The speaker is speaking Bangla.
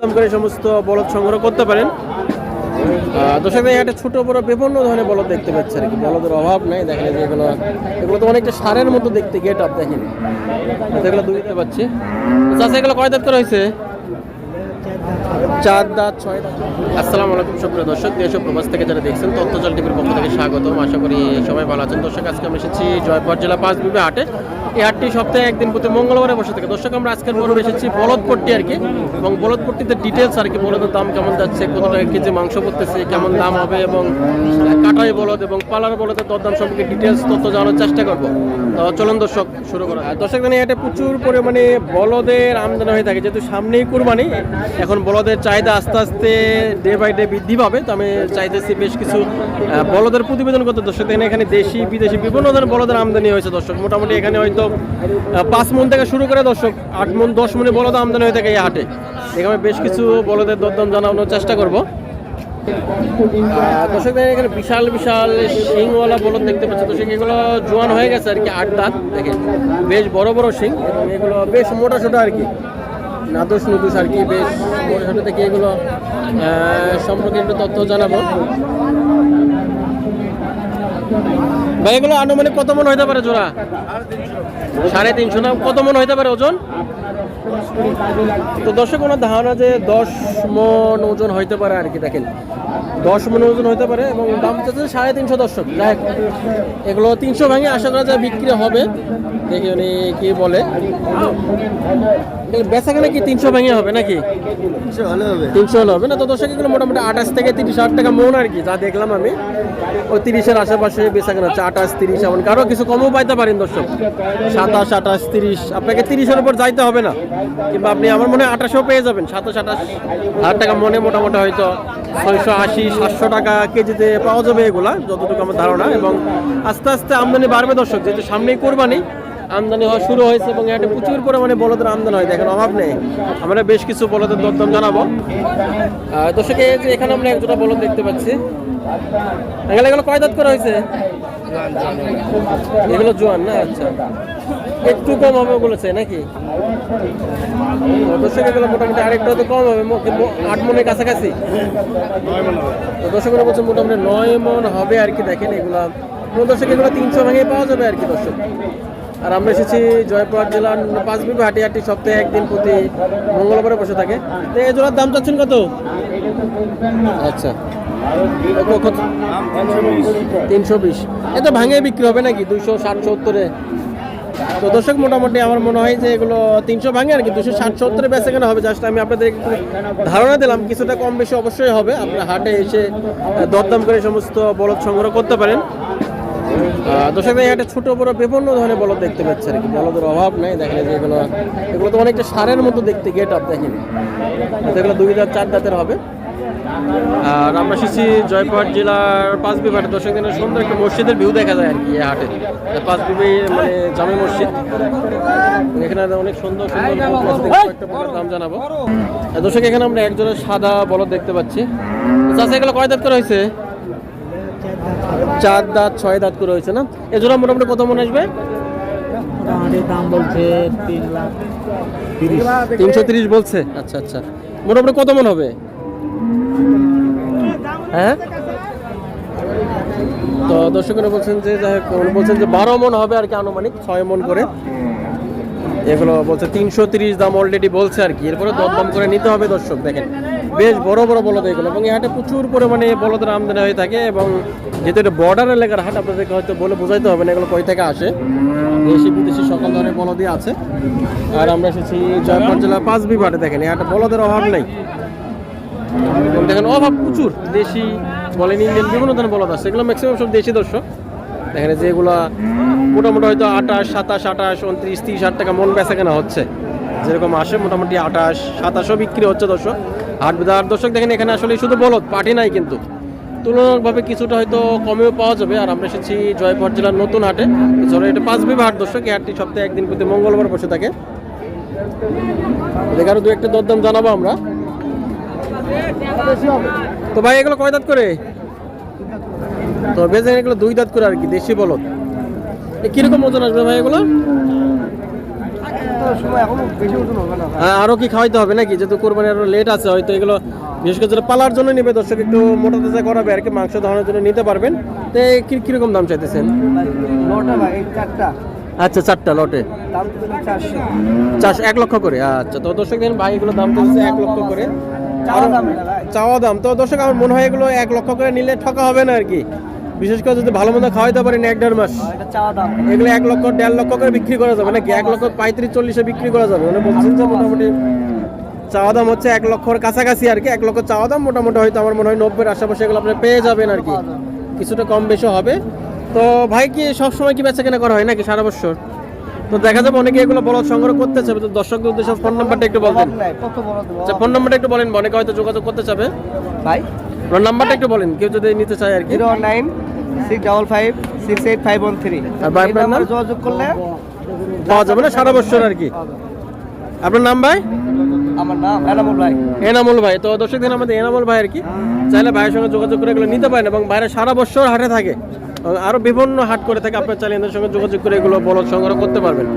দাম করে সমস্ত বলদ সংগ্রহ করতে পারেন। দর্শক ভাই, একটা ছোটো বড় বিভিন্ন ধরনের বলদ দেখতে পাচ্ছে আর কি। বলদের অভাব নাই দেখেন যে এগুলো এগুলো তো অনেকটা সারের মতো দেখতে গেট আপ দেখেন। এগুলো দুই দিতে পাচ্ছি। আচ্ছা এগুলো কয় দেখতে রয়েছে চার দাঁত, ছয় দাঁত। আসসালামু আলাইকুম, সুপ্রিয় দর্শক, দেশ প্রবাস থেকে যারা দেখছেন তথ্যজল টিভির পক্ষ থেকে স্বাগতম। আশা করি সবাই ভালো আছেন। দর্শক, আজকে আমি এসেছি জয়পুর জেলা পাঁচ বিবে হাটে এই হাটটি সপ্তাহে একদিন প্রতি মঙ্গলবারে বসে থাকে। দর্শক, আমরা আজকের পর্বে এসেছি বলদপট্টি আর কি। এবং বলদপট্টিতে ডিটেলস আর কি, বলদের দাম কেমন যাচ্ছে, কত টাকা কেজি মাংস পড়তেছে, কেমন দাম হবে, এবং কাটাই বলদ এবং পালার বলদের দরদাম সম্পর্কে ডিটেলস তথ্য জানার চেষ্টা করব। তো চলুন দর্শক, শুরু করা দর্শক জানি এটা প্রচুর পরিমাণে বলদের আমদানি হয়ে থাকে। যেহেতু সামনেই কুরবানি, এখন বলদের চাহিদা আস্তে আস্তে ডে বাই ডে বৃদ্ধি পাবে তো আমি চাইতেছি বেশ কিছু বলদের প্রতিবেদন করতে। দর্শক দেখেন এখানে দেশি বিদেশি বিভিন্ন ধরনের বলদের আমদানি হয়েছে দর্শক। মোটামুটি এখানে হয়তো পাঁচ মন থেকে শুরু করে দর্শক আট মন দশ মনে বলদ আমদানি হয়ে থাকে এই হাটে। এখানে বেশ কিছু বলদের দরদাম জানানোর চেষ্টা করব। আহ, দর্শক দেখেন এখানে বিশাল বিশাল শিংওয়ালা বলদ দেখতে পাচ্ছি দর্শক এগুলো জোয়ান হয়ে গেছে আর কি আট দাঁত। দেখেন বেশ বড় বড় শিং। এবং এগুলো বেশ মোটা ছোটা আর কি। নাদোষ নুদুষ আর কি, বেশ ছোটো থেকে এগুলো সম্পর্কে একটু তথ্য জানাব। ভাই, এগুলো আনুমানিক কত মন হইতে পারে জোড়া? সাড়ে তিনশো না, কত মন হইতে পারে ওজন? তো দর্শক, ওনার ধারণা যে দশ মন ওজন হইতে পারে আর কি, দেখেন। দশ মন ওজন হইতে পারে এবং দাম চাচ্ছে সাড়ে তিনশো দর্শক। যাই এগুলো তিনশো ভাঙে আশা করা যায় বিক্রি হবে। দেখি উনি কি বলে। বেচা কেনা কি তিনশো ভাঙে হবে নাকি? তিনশো হলে হবে। না তো দর্শক এগুলো মোটামুটি আঠাশ থেকে তিরিশ হাজার টাকা মন আর কি যা দেখলাম আমি। ওই তিরিশের আশেপাশে বেচা কেনা হচ্ছে আঠাশ তিরিশ এমন কারও কিছু কমও পাইতে পারেন দর্শক। সাতাশ আঠাশ তিরিশ আপনাকে তিরিশের উপর যাইতে হবে না। কিংবা আপনি আমার মনে হয় আঠাশও পেয়ে যাবেন। সাতাশ আঠাশ হাজার টাকা মনে মোটামুটি হয়তো ছয়শো আশি সাতশো টাকা কেজিতে পাওয়া যাবে এগুলা যতটুকু আমার ধারণা। এবং আস্তে আস্তে আমদানি বাড়বে দর্শক যেহেতু সামনেই কোরবানি আমদানি হওয়া শুরু হয়েছে এবং একটা প্রচুর পরিমাণে বলদের আমদানি হয়। দেখেন, অভাব নেই। আমরা বেশ কিছু বলদের দরদাম জানাব। দর্শকে যে এখানে আমরা একজোড়া বলদ দেখতে পাচ্ছি। এগুলো এগুলো কয় দাঁত করা হয়েছে? এগুলো জোয়ান না? আচ্ছা। একটু কম হবে বলেছে, নাকি? দর্শক, এগুলো মোটামুটি আরেকটা হয়তো কম হবে। আট মনের কাছাকাছি। তো দর্শকেরা বলছে মোটামুটি নয় মন হবে আর কি, দেখেন এগুলো। দর্শক, এগুলো তিনশো ভাঙে পাওয়া যাবে আর কি, দর্শক? আর আমরা এসেছি জয়পুর জেলার পাঁচবিবি হাটি হাটি সপ্তাহে একদিন প্রতি মঙ্গলবারে বসে থাকে। তো এই জোড়ার দাম চাচ্ছেন কত? আচ্ছা। তিনশো বিশ। এত ভাঙে বিক্রি হবে নাকি? দুইশো ষাট সত্তরে তো দর্শক, মোটামুটি আমার মনে হয় যে এগুলো তিনশো ভাঙে আর কি দুশো ষাট সত্তরে বেচে কেনা হবে। জাস্ট আমি আপনাদের একটু ধারণা দিলাম, কিছুটা কম বেশি অবশ্যই হবে। আপনার হাটে এসে দরদাম করে সমস্ত বলদ সংগ্রহ করতে পারেন। দর্শক ভাই একটা ছোট বড় বিভিন্ন ধরনের বলদ দেখতে পাচ্ছি আর কি বলদের অভাব নাই দেখেন এই যে এগুলো এগুলো তো অনেকটা সারের মতো দেখতে গেট আপ দেখেন। এগুলো দুই দাঁত চার দাঁতের হবে। আর আমরা এসেছি জয়পুরহাট জেলার পাঁচ বিভাগে দর্শক দিনের সুন্দর একটা মসজিদের ভিউ দেখা যায় আর কি এই হাটে। পাঁচ বিবি মানে জামে মসজিদ। এখানে অনেক সুন্দর সুন্দর দেখি দাম জানাব। দর্শক এখানে আমরা একজনের সাদা বলদ দেখতে পাচ্ছি। চাষা এগুলো কয় দাঁত করে হয়েছে? চার দাঁত ছয় দাঁত করে হয়েছে না? এজন্য মোটামুটি কত মনে আসবে? মোটামুটি দাম বলছে তিন লাখ তিনশো তিরিশ বলছে? আচ্ছা আচ্ছা। মোটামুটি কত মন হবে? হ্যাঁ? তো দর্শকেরা বলছেন যে যাই হোক, বলছেন যে বারো মন হবে আর কি আনুমানিক ছয় মন করে। এগুলো বলছে তিনশো তিরিশ দাম অলরেডি বলছে আর কি। এরপরে দরদাম করে নিতে হবে দর্শক, দেখেন। বেশ বড় বড় বলদ এগুলো। এবং এই হাটে প্রচুর পরিমাণে বলদের আমদানি হয়ে থাকে এবং যেহেতু এটা বর্ডার এলাকার হাট, আপনাদেরকে হয়তো বলে বোঝাইতে হবে না এগুলো কই থেকে আসে। দেশি, বিদেশি সকল ধরনের বলদই আছে। আর আমরা এসেছি জয়পুর জেলা পাঁচ বিভাগে দেখেন। এই হাটে বলদের অভাব নেই। দেখেন, অভাব প্রচুর। দেশি বলেন, ইন্ডিয়ান, বিভিন্ন ধরনের বলদ আছে। এগুলো ম্যাক্সিমাম সব দেশি দর্শক। দেখেন যেগুলো মোটামুটি হয়তো আঠাশ, সাতাশ, আঠাশ, উনত্রিশ, তিরিশ হাজার টাকা মন বেচা কেনা হচ্ছে। যেরকম আসে মোটামুটি আঠাশ, সাতাশও বিক্রি হচ্ছে দর্শক। হাট বাজার দর্শক দেখেন, এখানে আসলে শুধু বলদ পাটি নাই কিন্তু। তুলনামূলকভাবে কিছুটা হয়তো কমেও পাওয়া যাবে। আর আমরা এসেছি জয়পুর জেলার নতুন হাটে। এছাড়া এটা পাঁচ বিভা হাট দর্শক, এই হাটটি সপ্তাহে একদিন প্রতি মঙ্গলবার বসে থাকে। দেখে আরও দু একটা দরদাম জানাব আমরা। তো ভাই, এগুলো কয় দাঁত করে? তো বেজে এগুলো দুই দাঁত করে আর কি দেশি বলদ। কীরকম ওজন আসবে ভাই এগুলো? আহ, আরও কি খাওয়াইতে হবে নাকি? যেহেতু কোরবানি আরও লেট আছে হয়তো এগুলো বিশেষ করে পালার জন্য নিবে দর্শক একটু মোটা তাজা করাবে আর কি মাংস ধরানোর জন্য নিতে পারবেন। তো কীরকম দাম চাইতেছেন? আচ্ছা চারটা লটে। দাম চারশো। এক লক্ষ করে আচ্ছা। তো দর্শক দেখেন ভাই এগুলো দাম চলছে এক লক্ষ করে। চাওয়া দাম তো দর্শক আমার মনে হয় এগুলো এক লক্ষ করে নিলে ঠকা হবে না আর কি। বিশেষ করে যদি ভালো মন্দ খাওয়াইতে পারেন এক দেড় মাস। দাম। এগুলো এক লক্ষ দেড় লক্ষ করে বিক্রি করা যাবে নাকি? এক লক্ষ পঁয়ত্রিশ চল্লিশে বিক্রি করা যাবে। মানে বলছেন যে মোটামুটি চাওয়া দাম হচ্ছে এক লক্ষর কাছাকাছি আর কি। এক লক্ষ চাওয়া দাম মোটামুটি হয়তো আমার মনে হয় নব্বের আশেপাশে এগুলো আপনি পেয়ে যাবেন আর কি। কিছুটা কম বেশি হবে। তো ভাই কি সব সময় কি বেচা কেনা করা হয় নাকি সারা বছর? তো দেখা যাবে অনেকে এগুলো বলদ সংগ্রহ করতে চাবে তো দর্শকদের উদ্দেশ্যে ফোন নাম্বারটা একটু বলবেন। বড় আচ্ছা ফোন নাম্বারটা একটু বলেন অনেকে হয়তো যোগাযোগ করতে চাবে। ভাই? আপনার নাম্বারটা একটু বলেন কেউ যদি নিতে চায় আর কি। Zero nine six double five six eight five one three. আর ভাই আপনার নাম? যোগাযোগ করলে পাওয়া যাবে না সারা বছর আর কি। আপনার নাম ভাই? আমার নাম এনামুল ভাই। এনামুল ভাই। তো দর্শক দিন আমাদের এনামুল ভাই আর কি। চাইলে ভাইয়ের সঙ্গে যোগাযোগ করে এগুলো নিতে পারেন এবং বাইরে সারা বছর হাটে থাকে। এবং আরও বিভিন্ন হাট করে থাকে, আপনার চাইলে সঙ্গে যোগাযোগ করে এগুলো বলদ সংগ্রহ করতে পারবেন।